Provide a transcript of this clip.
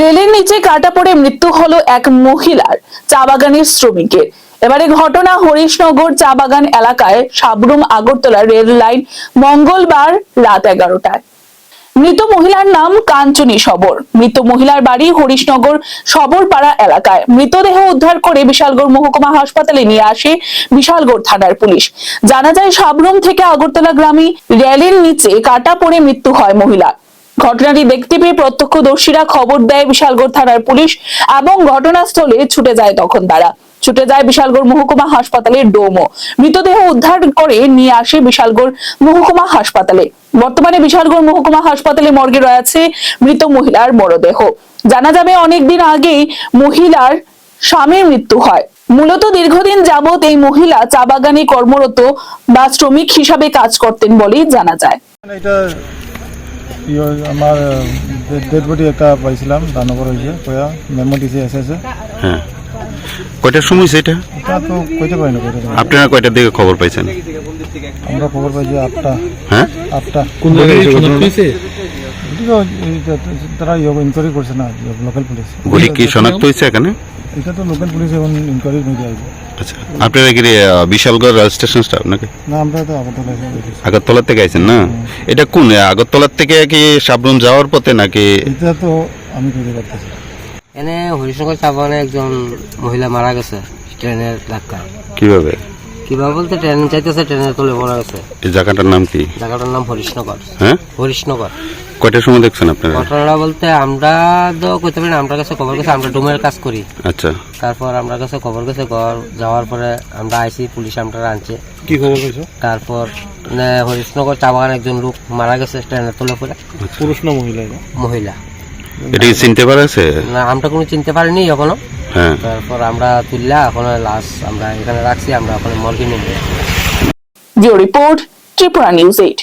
রেলের নিচে কাটা পড়ে মৃত্যু হলো এক মহিলার, চা বাগানের শ্রমিকের। এবারে ঘটনা হরিশনগর চা বাগান এলাকায় সাবরুম আগরতলা রেল লাইন মঙ্গলবার রাত এগারোটায়। মৃত মহিলার নাম কাঞ্চনী সবর। মৃত মহিলার বাড়ি হরিশনগর সবরপাড়া এলাকায়। মৃতদেহ উদ্ধার করে বিশালগড় মহকুমা হাসপাতালে নিয়ে আসে বিশালগড় থানার পুলিশ। জানা যায় সাবরুম থেকে আগরতলা গ্রামে রেলের নিচে কাটা পড়ে মৃত্যু হয় মহিলা ঘটনাটি দেখতে পেয়ে প্রত্যক্ষদর্শীরা খবর দেয় বিশালগড় থানার পুলিশ এবং ঘটনাস্থলে ছুটে যায় তখন তারা। ছুটে যায় বিশালগড় মহকুমা হাসপাতালের ডোমো। মৃতদেহ উদ্ধার করে নিয়ে আসে বিশালগড় মহকুমা হাসপাতালে। বর্তমানে বিশালগড় মহকুমা হাসপাতালে মর্গে রয়েছে মৃত মহিলার মরদেহ। জানা যাবে অনেকদিন আগেই মহিলার স্বামীর মৃত্যু হয়। মূলত দীর্ঘদিন যাবৎ এই মহিলা চা বাগানে কর্মরত বা শ্রমিক হিসাবে কাজ করতেন বলেই জানা যায়। ইয়ে আমার ডেড বডি একটা পাইছিলাম দানগর হয়েছে কয়া মেমো দিছে এসে এসে হ্যাঁ। কয়টার সময় সেটা এটা? তো কইতে পারি না কইতে পারি না। আপনারা কয়টার দিকে খবর পাইছেন? আমরা খবর পাই যে আটটা। হ্যাঁ? আটটা। কোন জায়গায় তারা ইনকোয়ারি করছে না লোকাল পুলিশ গুলি কি শনাক্ত হয়েছে এখানে? এটা তো লোকাল পুলিশ এখন ইনকোয়ারি নিয়ে আসবে আচ্ছা আপনারা কি বিশালগড় রেল স্টেশন স্টাফ নাকি? না আমরা তো আগরতলা আগরতলা থেকে আইছেন না? এটা কোন আগরতলার থেকে কি সাবরুম যাওয়ার পথে নাকি? এটা তো আমি পারতেছি এনে হরিশঙ্কর চা একজন মহিলা মারা গেছে ট্রেনের ধাক্কায়। কীভাবে? কীভাবে বলতে ট্রেন চাইতেছে ট্রেনের তলে গেছে এই জায়গাটার নাম কি? জায়গাটার নাম হরিশনগর হ্যাঁ? হরিশনগর কয়টার সময় দেখছেন আপনারা? ঘটনাটা বলতে আমরা তো কইতে পারি আমরা কাছে খবর গেছে আমরা ডুমের কাজ করি। আচ্ছা। তারপর আমরা কাছে খবর গেছে ঘর যাওয়ার পরে আমরা আইসি পুলিশ আমরা আনছে। কি খবর পেয়েছ? তারপর মানে হরিশনগর চা বাগানে একজন লোক মারা গেছে ট্রেনের তলে পড়ে। পুরুষ না মহিলা এটা? মহিলা। এটা কি চিনতে পারেছে না আমরা কোনো চিনতে পারিনি এখনও। তারপর আমরা তুললা এখন লাশ আমরা এখানে রাখছি আমরা ওখানে মর্গে নেব জিও রিপোর্ট ত্রিপুরা নিউজ এইট।